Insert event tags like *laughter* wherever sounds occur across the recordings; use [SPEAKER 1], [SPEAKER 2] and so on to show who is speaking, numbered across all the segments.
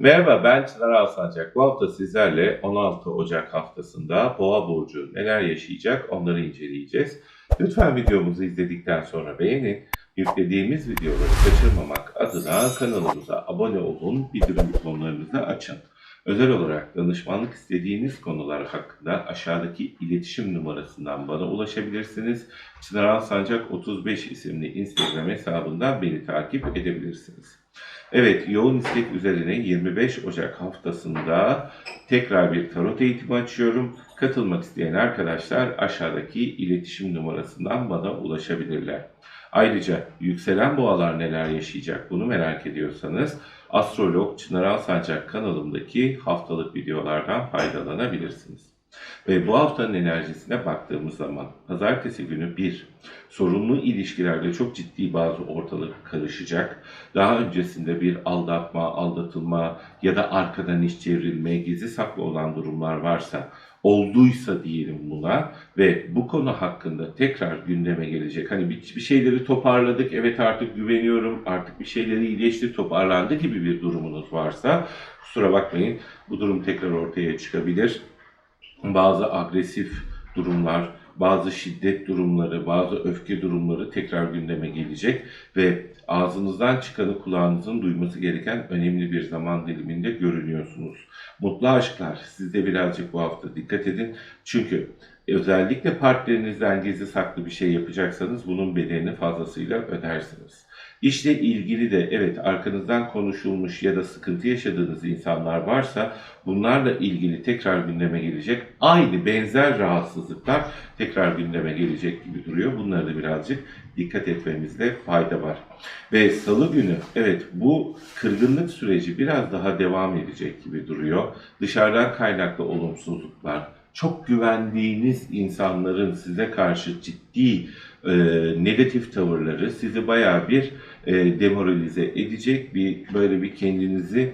[SPEAKER 1] Merhaba ben Çınar Alsancak. Bu hafta sizlerle 16 Ocak haftasında Boğa Burcu neler yaşayacak onları inceleyeceğiz. Lütfen videomuzu izledikten sonra beğenin. Yüklediğimiz videoları kaçırmamak adına kanalımıza abone olun, bildirim butonlarınızı açın. Özel olarak danışmanlık istediğiniz konular hakkında aşağıdaki iletişim numarasından bana ulaşabilirsiniz. Çınar Alsancak 35 isimli Instagram hesabından beni takip edebilirsiniz. Evet, yoğun istek üzerine 25 Ocak haftasında tekrar bir tarot eğitimi açıyorum. Katılmak isteyen arkadaşlar aşağıdaki iletişim numarasından bana ulaşabilirler. Ayrıca yükselen boğalar neler yaşayacak bunu merak ediyorsanız Astrolog Çınar Alsancak kanalımdaki haftalık videolardan faydalanabilirsiniz. Ve bu haftanın enerjisine baktığımız zaman pazartesi günü bir sorunlu ilişkilerde çok ciddi bazı ortalık karışacak. Daha öncesinde bir aldatma, aldatılma ya da arkadan iş çevrilme, gizli saklı olan durumlar varsa olduysa diyelim buna ve bu konu hakkında tekrar gündeme gelecek. Hani bir, bir şeyleri toparladık, evet artık güveniyorum, artık bir şeyleri iyileşti, toparlandı gibi bir durumunuz varsa kusura bakmayın bu durum tekrar ortaya çıkabilir bazı agresif durumlar, bazı şiddet durumları, bazı öfke durumları tekrar gündeme gelecek ve ağzınızdan çıkanı kulağınızın duyması gereken önemli bir zaman diliminde görünüyorsunuz. Mutlu aşklar, siz de birazcık bu hafta dikkat edin. Çünkü özellikle partnerinizden gizli saklı bir şey yapacaksanız bunun bedelini fazlasıyla ödersiniz. İşle ilgili de evet arkanızdan konuşulmuş ya da sıkıntı yaşadığınız insanlar varsa bunlarla ilgili tekrar gündeme gelecek. Aynı benzer rahatsızlıklar tekrar gündeme gelecek gibi duruyor. Bunlara da birazcık dikkat etmemizde fayda var. Ve salı günü evet bu kırgınlık süreci biraz daha devam edecek gibi duruyor. Dışarıdan kaynaklı olumsuzluklar, çok güvendiğiniz insanların size karşı ciddi e, negatif tavırları sizi bayağı bir e, demoralize edecek bir böyle bir kendinizi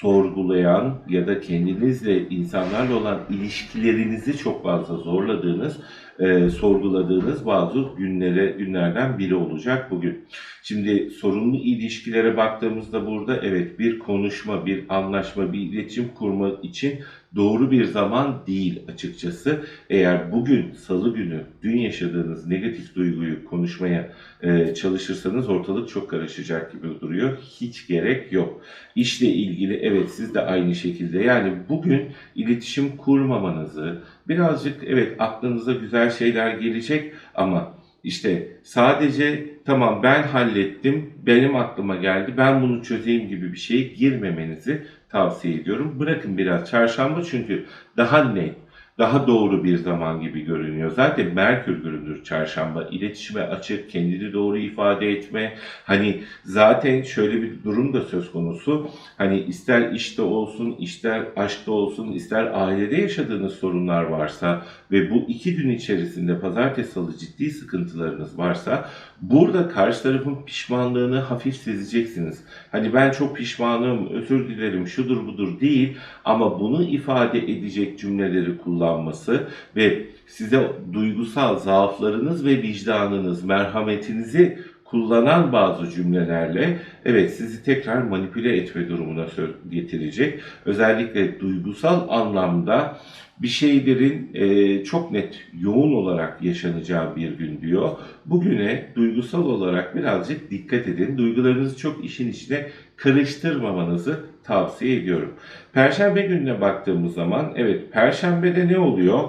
[SPEAKER 1] sorgulayan ya da kendinizle insanlarla olan ilişkilerinizi çok fazla zorladığınız, e, sorguladığınız bazı günlere günlerden biri olacak bugün. Şimdi sorunlu ilişkilere baktığımızda burada evet bir konuşma, bir anlaşma, bir iletişim kurma için doğru bir zaman değil açıkçası. Eğer bugün salı günü dün yaşadığınız negatif duyguyu konuşmaya e, çalışırsanız ortalık çok karışacak gibi duruyor. Hiç gerek yok. İşle ilgili evet siz de aynı şekilde yani bugün iletişim kurmamanızı birazcık evet aklınıza güzel şeyler gelecek ama işte sadece tamam ben hallettim, benim aklıma geldi, ben bunu çözeyim gibi bir şeye girmemenizi tavsiye ediyorum. Bırakın biraz çarşamba çünkü daha net, daha doğru bir zaman gibi görünüyor. Zaten Merkür günüdür çarşamba. İletişime açık, kendini doğru ifade etme. Hani zaten şöyle bir durum da söz konusu. Hani ister işte olsun, ister aşkta olsun, ister ailede yaşadığınız sorunlar varsa ve bu iki gün içerisinde pazartesi salı ciddi sıkıntılarınız varsa burada karşı tarafın pişmanlığını hafif sezeceksiniz. Hani ben çok pişmanım, özür dilerim, şudur budur değil ama bunu ifade edecek cümleleri kullanması ve size duygusal zaaflarınız ve vicdanınız, merhametinizi kullanan bazı cümlelerle evet sizi tekrar manipüle etme durumuna getirecek. Özellikle duygusal anlamda bir şeylerin e, çok net yoğun olarak yaşanacağı bir gün diyor. Bugüne duygusal olarak birazcık dikkat edin. Duygularınızı çok işin içine karıştırmamanızı tavsiye ediyorum. Perşembe gününe baktığımız zaman evet Perşembe'de ne oluyor?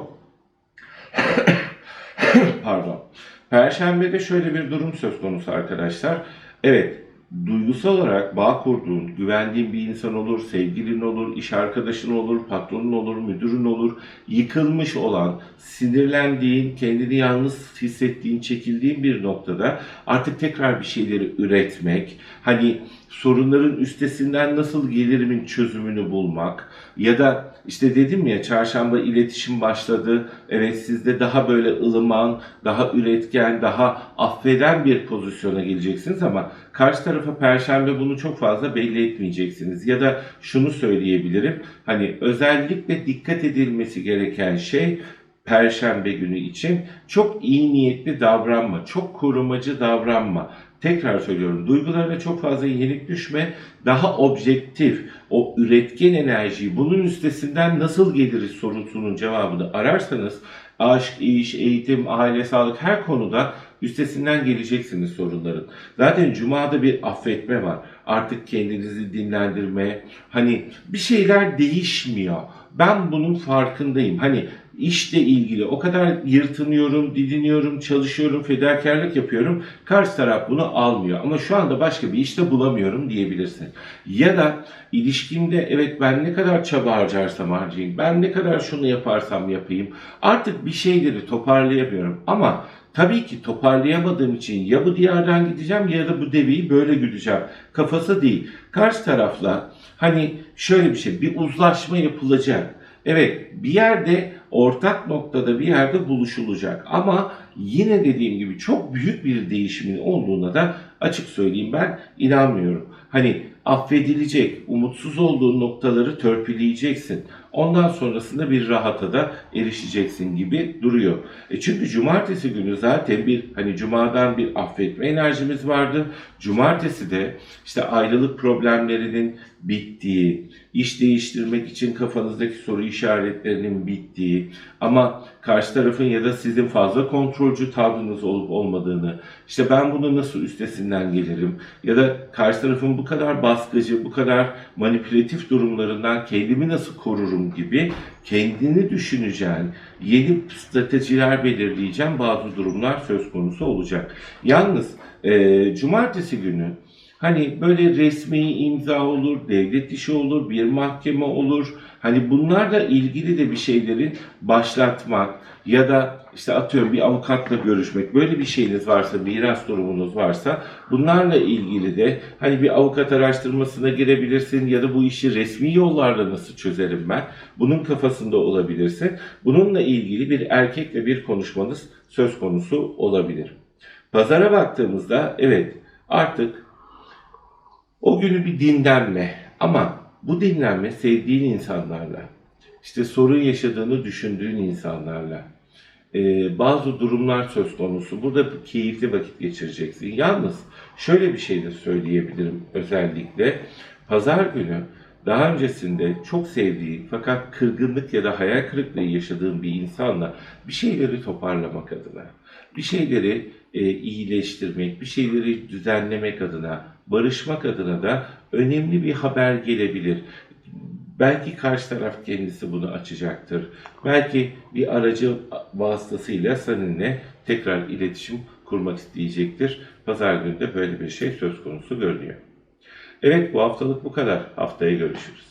[SPEAKER 1] *coughs* Pardon. Perşembe'de şöyle bir durum söz konusu arkadaşlar. Evet, duygusal olarak bağ kurduğun, güvendiğin bir insan olur, sevgilin olur, iş arkadaşın olur, patronun olur, müdürün olur, yıkılmış olan, sinirlendiğin, kendini yalnız hissettiğin, çekildiğin bir noktada artık tekrar bir şeyleri üretmek, hani sorunların üstesinden nasıl gelirimin çözümünü bulmak ya da işte dedim ya çarşamba iletişim başladı. Evet sizde daha böyle ılıman, daha üretken, daha affeden bir pozisyona geleceksiniz ama karşı tarafa perşembe bunu çok fazla belli etmeyeceksiniz. Ya da şunu söyleyebilirim. Hani özellikle dikkat edilmesi gereken şey Perşembe günü için çok iyi niyetli davranma, çok korumacı davranma. Tekrar söylüyorum duygularına çok fazla yenik düşme. Daha objektif, o üretken enerjiyi bunun üstesinden nasıl geliriz sorusunun cevabını ararsanız aşk, iş, eğitim, aile, sağlık her konuda üstesinden geleceksiniz sorunların. Zaten Cuma'da bir affetme var. Artık kendinizi dinlendirme. Hani bir şeyler değişmiyor. Ben bunun farkındayım. Hani işle ilgili o kadar yırtınıyorum, didiniyorum, çalışıyorum, fedakarlık yapıyorum. Karşı taraf bunu almıyor. Ama şu anda başka bir işte bulamıyorum diyebilirsin. Ya da ilişkimde evet ben ne kadar çaba harcarsam harcayayım, ben ne kadar şunu yaparsam yapayım. Artık bir şeyleri toparlayamıyorum. Ama Tabii ki toparlayamadığım için ya bu diyardan gideceğim ya da bu deveyi böyle güdeceğim. Kafası değil. Karşı tarafla hani şöyle bir şey bir uzlaşma yapılacak. Evet bir yerde ortak noktada bir yerde buluşulacak. Ama yine dediğim gibi çok büyük bir değişimin olduğuna da açık söyleyeyim ben inanmıyorum. Hani affedilecek, umutsuz olduğun noktaları törpüleyeceksin. Ondan sonrasında bir rahata da erişeceksin gibi duruyor. E çünkü cumartesi günü zaten bir hani cumadan bir affetme enerjimiz vardı. Cumartesi de işte ayrılık problemlerinin bittiği, iş değiştirmek için kafanızdaki soru işaretlerinin bittiği ama karşı tarafın ya da sizin fazla kontrolcü tavrınız olup olmadığını, işte ben bunu nasıl üstesinden gelirim ya da karşı tarafın bu kadar baskıcı, bu kadar manipülatif durumlarından kendimi nasıl korurum gibi kendini düşüneceğin, yeni stratejiler belirleyeceğin bazı durumlar söz konusu olacak. Yalnız e, cumartesi günü Hani böyle resmi imza olur, devlet işi olur, bir mahkeme olur. Hani bunlarla ilgili de bir şeylerin başlatmak ya da işte atıyorum bir avukatla görüşmek böyle bir şeyiniz varsa, miras durumunuz varsa bunlarla ilgili de hani bir avukat araştırmasına girebilirsin ya da bu işi resmi yollarla nasıl çözerim ben? Bunun kafasında olabilirsin. Bununla ilgili bir erkekle bir konuşmanız söz konusu olabilir. Pazara baktığımızda evet artık o günü bir dinlenme ama bu dinlenme sevdiğin insanlarla, işte sorun yaşadığını düşündüğün insanlarla, e, bazı durumlar söz konusu. Burada keyifli vakit geçireceksin. Yalnız şöyle bir şey de söyleyebilirim özellikle. Pazar günü daha öncesinde çok sevdiğin fakat kırgınlık ya da hayal kırıklığı yaşadığın bir insanla bir şeyleri toparlamak adına, bir şeyleri e, iyileştirmek, bir şeyleri düzenlemek adına, barışmak adına da önemli bir haber gelebilir. Belki karşı taraf kendisi bunu açacaktır. Belki bir aracı vasıtasıyla seninle tekrar iletişim kurmak isteyecektir. Pazar günü de böyle bir şey söz konusu görünüyor. Evet bu haftalık bu kadar. Haftaya görüşürüz.